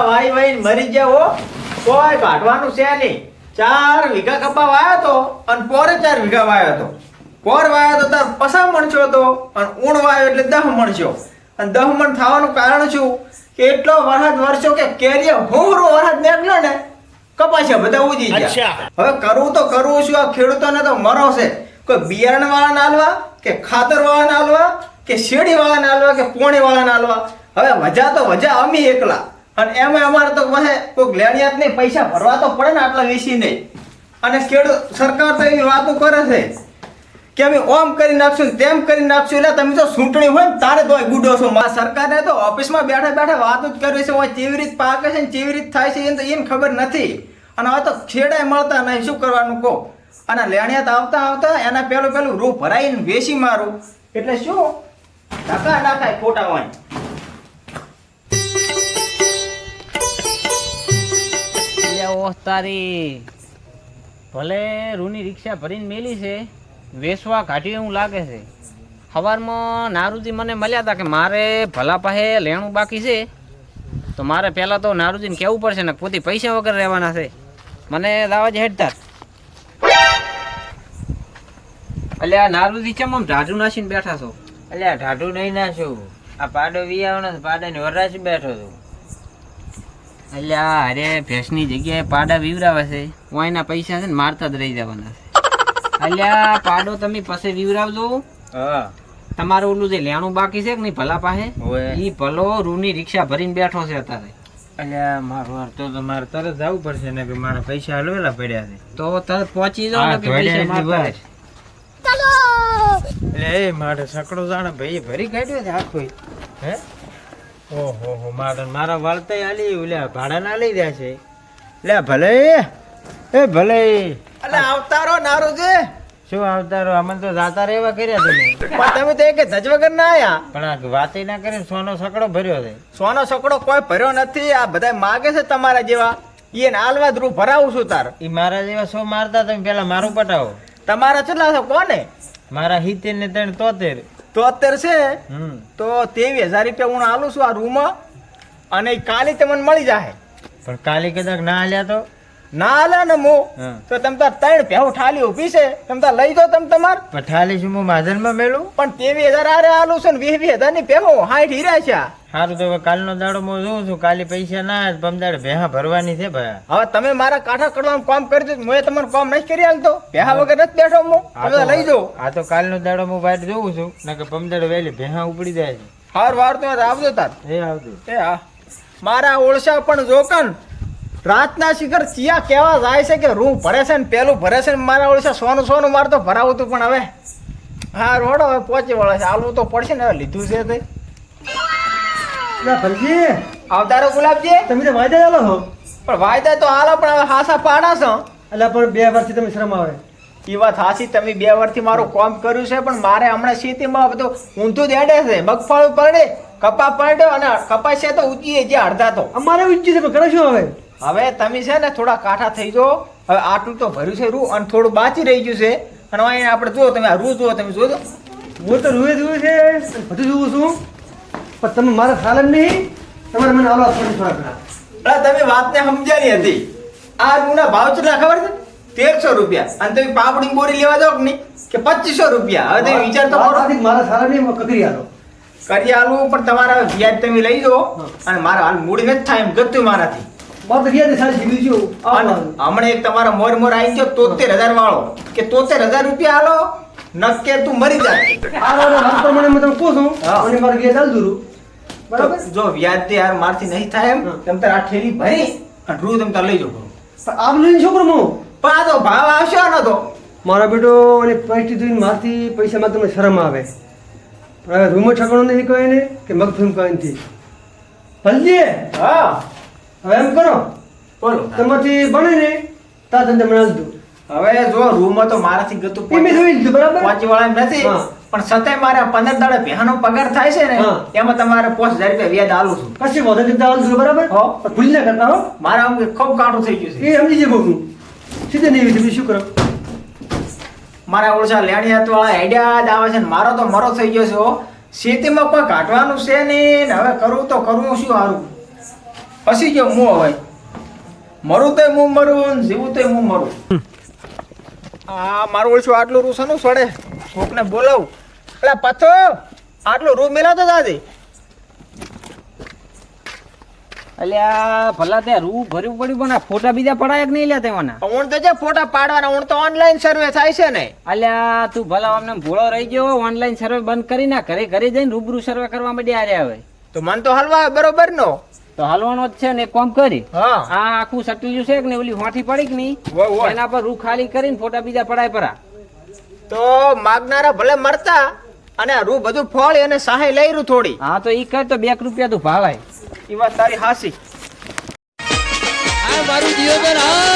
કપા વાઈ વાઈ મરી ગયા હો. કોઈ કાઢવાનું છે નહીં. ચાર વીઘા કપા વાયો તો અને પોરે ચાર વીઘા વાયો તો. પોર વાયો તો તાર પસા મણછો તો અને ઊણ વાયો એટલે દહ મણછો. અને દહ મણ થવાનું કારણ શું? કે એટલો વરસાદ વરસ્યો કે કેરીએ હોરો વરસાદ નીકળ્યો ને કપાસિયા બધા ઉજી ગયા. હવે કરવું તો કરવું શું? આ ખેડૂતોને તો મરો છે. કોઈ બિયારણ વાળા આલવા કે ખાતર વાળા નાલવા કે શેડી વાળાને આલવા કે પોણી વાળા નાલવા હવે વજા તો વજા અમી એકલા. અને એમાં અમારે તો વહે કોઈ લેણિયાત નહીં પૈસા ભરવા તો પડે ને આટલા વેચી નહીં અને ખેડૂત સરકાર તો એવી વાતો કરે છે કે અમે ઓમ કરી નાખશું ને તેમ કરી નાખશું. એટલે તમે તો ચૂંટણી હોય ને તારે તો ગુડો છો. મા સરકારને તો ઓફિસમાં બેઠા બેઠા વાતો જ કરવી છે. ઓય કેવી રીત પાકે છે ને કેવી રીત થાય છે એને તો એને ખબર નથી. અને હવે તો ખેડાય મળતા નહીં. શું કરવાનું કહો? અને લેણિયાત આવતા આવતા એના પેલું પેલું રૂ ભરાઈને વેચી મારું. એટલે શું? ધક્કા નાખાય ખોટા હોય. ઓહ તારી ભલે રૂની રિક્ષા ભરીને મેલી છે વેસવા કાઢી એવું લાગે છે. સવારમાં નારુજી મને મળ્યા હતા કે મારે ભલા પાસે લેણું બાકી છે તો મારે પહેલાં તો નારુજીને કહેવું પડશે ને પોતે પૈસા વગર રહેવાના છે. મને દાવા જ હેડતા અલ્યા નારુજી ચમ આમ ઢાઢું નાસીને બેઠા છો? અલ્યા ઢાઢું નહીં નાશું આ પાડો વી આવવાનો છે પાડાની વરાશ બેઠો છું. અલ્યા અરે ભેંસની જગ્યાએ પાડા વિવરાવે છે. વાયના પૈસા છે ને મારતા જ રહી જવાના છે. અલ્યા પાડો તમે પાસે વિવરાવજો. હા. તમારું ઓલું જે લેણું બાકી છે કે નહીં ભલા પાસે? એ ભલો રૂની રિક્ષા ભરીને બેઠો છે અત્યારે. અલ્યા મારો વાર તો તમારે તરત જવું પડશે ને કે મારા પૈસા હલવેલા પડ્યા છે. તો તરત પહોંચી જાઓ ને હા, કે પૈસા મારતા એટલે એ મારે સકડો જાણે ભાઈ ભરી કાઢ્યો છે આખો હે? ઓહો હો મારે મારા વાળતા આલી ઓલ્યા ભાડા ના લઈ રહ્યા છે. લે ભલે એ ભલે. અલે આવતારો નારું છે શું આવતારો? અમને તો જાતા રહેવા કર્યા તમે. પણ તમે તો એક ધજ વગર ના આયા. પણ આ વાતે ના કરીને સોનો સકડો ભર્યો છે. સોનો સકડો કોઈ ભર્યો નથી આ બધા માગે છે તમારા જેવા. એને આલવા ધ્રુવ ભરાવું છું તાર. ઈ મારા જેવા સો મારતા તમે પેલા મારું પટાવો. તમારા કેટલા છો કોને? મારા હિતેર ને ત્રણ તોતેર. તો અત્યારે છે તો ત્રેવીસ હજાર રૂપિયા હું આલું છું આ રૂમ અને કાલે તમને મળી જાય પણ કાલે કદાચ ના આલ્યા તો? ના આલ્યા ને મો તો તમે તાર ત્રણ ભેહું ઠાલી ઊભી છે તમે તાર લઈ જાઓ તમે તમાર. પણ ઠાલી છું હું માધનમાં મેળું પણ ત્રેવીસ હજાર આરે આલું છે ને વીસ વીસ હજારની ભેહું હાઈઠ હીરા છે આ. સારું તો હવે કાલનો દાડો હું જોઉં છું. કાલે પૈસા ના પમદાડે ભેહા ભરવાની છે ભાઈ. હવે તમે મારા કાંઠા કરવાનું કામ કરી દો. મેં તમારું કામ નહીં કરી આલતો ભેહા વગર નથી બેઠો હું. હવે લઈ જાઉં. આ તો કાલનો દાડો હું બહાર જોઉં છું. નકર પમદાડે વહેલી ભેહા ઉપડી જાય છે. હાર વાર તો આવજો તાર. એ આવજો. એ હા. મારા ઓળસા પણ જોકન. રાતના શિખર ચિયા કેવા જાય છે કે રૂમ ભરે છે ને પેલું ભરે છે ને મારા ઓળસા સોનું સોનું મારતો ભરાવું હતું પણ હવે. હા રોડો હવે પહોંચી વળે છે. આલવું તો પડશે ને હવે લીધું છે તે. ભલજી. આવતારો ગુલાબજી. તમે તો વાયદા આલો છો પણ વાયદા તો આલો પણ હવે હાસા પાડા છો. એટલે પણ બે વર્ષથી તમે શ્રમ આવે. એ વાત હાસી તમે બે વર્ષથી મારું કામ કર્યું છે પણ મારે હમણાં ખેતીમાં બધું ઊંધું દેડે છે. મગફળું પડે કપા પડ્યો અને કપાસ છે તો ઊંચી જે અડધા તો. અમારે ઊંચી છે પણ કરે શું હવે? હવે તમે છે ને થોડા કાઠા થઈ જાઓ. હવે આટલું તો ભર્યું છે રૂ અને થોડું બાચી રહી ગયું છે. અને અહીંયા આપણે જુઓ તમે આ રૂ જુઓ તમે જોજો. હું તો રૂએ જોયું છે બધું જોઉં છું. પણ તમે મારા સાલમ નહીં? તમારે મને આલો આપવાનું થોડા ઘણા અરે તમે વાતને સમજાની હતી. આ રૂના ભાવ છે ખબર છે? તેરસો રૂપિયા. અને તમે પાપડી બોરી લેવા જાવ કે નહીં? કે પચીસો રૂપિયા. હવે તમે વિચાર તો મારા ખ્યાલ નહીં કકરી આલો કરી આલવું પણ તમારા વ્યાજ તમે લઈ જાઓ. અને મારા હાલ મૂડી નથી થાય એમ ગતું મારાથી. સારી હમણાં એક તમારા મોર મોર આવી ગયો તોતેર હજાર વાળો. કે તોતેર હજાર રૂપિયા આલો નક્કે તું મરી જાય આ મને તમે કહું છું. અને મારે ગયા ચાલતું રહું બરાબર? જો વ્યાજ તે યાર મારથી નહીં થાય એમ. તમ તાર આ ઠેલી ભરી અને રૂ તમ તાર લઈ જાવ પણ આમ લઈને છોકરો મો પણ આ તો ભાવ આવશે ન તો. મારા બેટો અને પરિસ્થિતિ જોઈને મારથી પૈસામાં તમને શરમ આવે. પણ હવે રૂમો ઠકાણો નથી કહે ને કે મગફળી કહે નથી. ભલજી હા. હવે એમ કરો. બોલો. તમારથી બને ને તા તમને મને આલજો હવે જો રૂમ તો મારાથી ગતું એ મેં જોઈ લીધું બરાબર? પહોંચી વાળા નથી. પણ છતાંય મારે પંદર દાડે ભેહાનો પગાર થાય છે ને એમાં તમારે પાંચ હજાર રૂપિયા વ્યાજ આલું છું. કશી વધુ ચિંતા છું બરાબર? હો. પણ ભૂલી ના કરતા હો. મારા આમ ખૂબ કાઢું થઈ ગયું છે. એ સમજી જાય બહુ સીધે નહીં રીતે શું કરો? મારા ઓળશા લેણિયાત વાળા આઈડિયા જ આવે છે ને મારો તો મરો થઈ ગયો છે હો. ખેતીમાં કોઈ કાઢવાનું છે નહીં ને હવે કરવું તો કરવું શું સારું પછી ગયો હું હવે મરું તોય હું મરું ને જીવું તોય હું મરું. આ મારું ઓળશું આટલું રૂ સનું સડે. કોકને બોલાવું. એટલે પથો આટલું રૂમ મેલાવતો દાદી અલ્યા ભલા ત્યાં રૂ ભર્યું પડ્યું પણ આ ફોટા બીજા પડાય કે નહીં લે તેવાના હું તો જે ફોટા પાડવાના હું તો ઓનલાઈન સર્વે થાય છે ને. અલ્યા તું ભલા અમને ભોળો રહી ગયો ઓનલાઈન સર્વે બંધ કરી ના ઘરે ઘરે જઈને રૂબરૂ સર્વે કરવા માંડી આવ્યા હવે. તો મન તો હલવા બરોબર નો તો હાલવાનો જ છે ને એક કામ કરી. હા. આ આખું સટલ્યું છે કે ને ઓલી હોઠી પડી કે નહીં. એના પર રૂ ખાલી કરીને ફોટા બીજા પડાય પરા. તો માગનારા ભલે મરતા અને આ રૂ બધું ફળ અને સહાય લઈ રૂ થોડી. હા તો ઈ કર તો બે રૂપિયા તું ભાવાય એ વાત તારી હાસી આ મારું દિયોદર હા.